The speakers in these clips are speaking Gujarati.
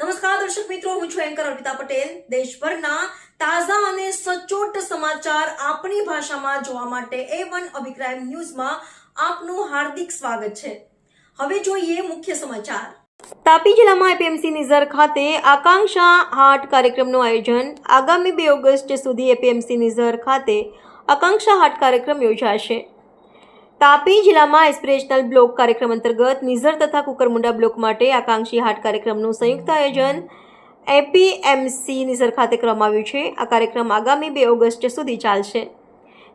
નમસ્કાર, દર્શક મિત્રો, હું છું એન્કર અર્પિતા પટેલ. દેશભરના તાજા અને સચોટ સમાચાર આપણી ભાષામાં જોવા માટે એ વન અભિપ્રાય ન્યૂઝમાં આપનું હાર્દિક સ્વાગત છે. હવે જોઈએ મુખ્ય સમાચાર. તાપી જિલ્લામાં એપીએમસી નિઝર ખાતે આકાંક્ષા હાટ કાર્યક્રમનું આયોજન. આગામી બે ઓગસ્ટ સુધી એપીએમસી નિઝર ખાતે આકાંક્ષા હાટ કાર્યક્રમ યોજાશે. તાપી જિલ્લામાં એસ્પિરેશનલ બ્લોક કાર્યક્રમ અંતર્ગત નિઝર તથા કુકરમુંડા બ્લોક માટે આકાંક્ષી હાટ કાર્યક્રમનું સંયુક્ત આયોજન એપીએમસી નિઝર ખાતે કરવામાં આવ્યું છે. આ કાર્યક્રમ આગામી બે ઓગસ્ટ સુધી ચાલશે.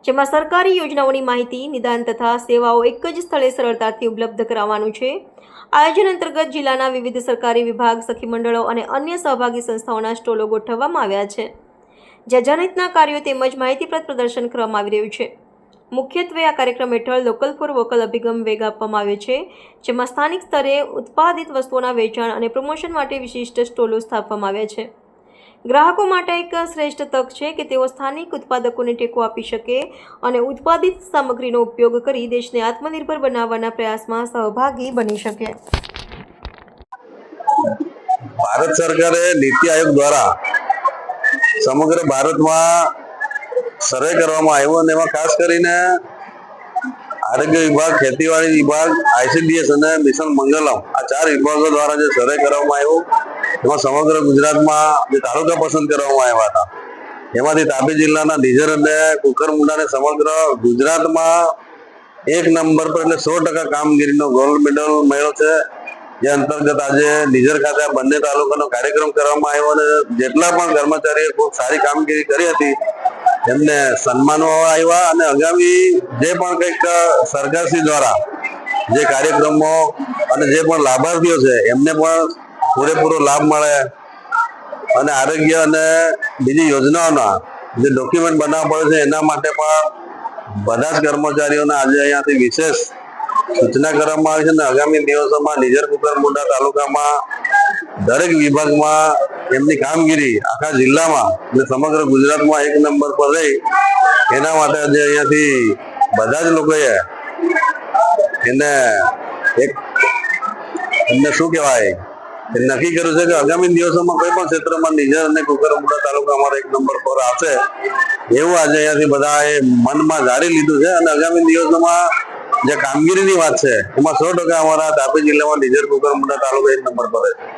જેમાં સરકારી યોજનાઓની માહિતી, નિદાન તથા સેવાઓ એક જ સ્થળે સરળતાથી ઉપલબ્ધ કરાવવાનું છે. આયોજન અંતર્ગત જિલ્લાના વિવિધ સરકારી વિભાગ, સખી મંડળો અને અન્ય સહભાગી સંસ્થાઓના સ્ટોલો ગોઠવવામાં આવ્યા છે. જ્યાં જનહિતના કાર્યો તેમજ માહિતીપ્રદ પ્રદર્શન કરવામાં આવી રહ્યું છે. મુખ્યત્વે આ કાર્યક્રમ હેઠળ લોકલ ફોર વોકલ અભિગમ વેગ આપવામાં આવ્યો છે, જેમાં સ્થાનિક સ્તરે ઉત્પાદિત વસ્તુઓના વેચાણ અને પ્રમોશન માટે વિશિષ્ટ સ્ટોલો સ્થાપવામાં આવ્યા છે. ગ્રાહકો માટે એક શ્રેષ્ઠ તક છે કે તેઓ સ્થાનિક ઉત્પાદકોને ટેકો આપી શકે અને ઉત્પાદિત સામગ્રીનો ઉપયોગ કરી દેશને આત્મનિર્ભર બનાવવાના પ્રયાસમાં સહભાગી બની શકે. ભારત સરકારે નીતિ આયોગ દ્વારા સમગ્ર ભારતમાં સર્વે કરવામાં આવ્યો અને એમાં ખાસ કરીને આરોગ્ય વિભાગ, ખેતીવાડી વિભાગ, આઈસીડીએસ અને મિશન મંગલમ આ ચાર વિભાગો દ્વારા જે સર્વે કરવામાં આવ્યો, એમાં સમગ્ર ગુજરાતમાં જે તાલુકા પસંદ કરવામાં આવ્યા હતા. એમાંથી તાપી જિલ્લાના ડીઝર અને કુકરમુંડાને સમગ્ર ગુજરાતમાં એક નંબર પર એટલે સો ટકા કામગીરીનો ગોલ્ડ મેડલ મળ્યો છે. જે અંતર્ગત આજે ડીઝર ખાતે બંને તાલુકાનો કાર્યક્રમ કરવામાં આવ્યો અને જેટલા પણ કર્મચારીએ ખૂબ સારી કામગીરી કરી હતી એમને સન્માનો આવ્યા અને આગામી જે પણ કંઈક સરકારશ્રી દ્વારા જે કાર્યક્રમો અને જે પણ લાભાર્થીઓ છે, એમને પણ પૂરેપૂરો લાભ મળે અને આરોગ્ય અને બીજી યોજનાઓના જે ડોક્યુમેન્ટ બનાવવા પડે છે, એના માટે પણ બધા જ કર્મચારીઓને આજે અહીંયાથી વિશેષ સૂચના કરવામાં આવી છે અને આગામી દિવસોમાં નિઝર કુકરમુંડા તાલુકામાં દરેક વિભાગમાં એમની કામગીરી આખા જિલ્લામાં અને સમગ્ર ગુજરાતમાં એક નંબર પર રહી. એના માટે આજે અહીંયાથી બધા જ લોકોએ એને એક એમને શું કહેવાય? નક્કી કર્યું છે કે આગામી દિવસોમાં કોઈ પણ ક્ષેત્રમાં નિઝર અને કુકરમુંડા તાલુકા અમારા એક નંબર પર આવશે. એવું આજે અહીંયાથી બધા એ મનમાં ધારી લીધું છે અને આગામી દિવસોમાં જે કામગીરીની વાત છે, એમાં સો ટકા અમારા તાપી જિલ્લામાં નિઝર કુકરમુંડા તાલુકા એક નંબર પર છે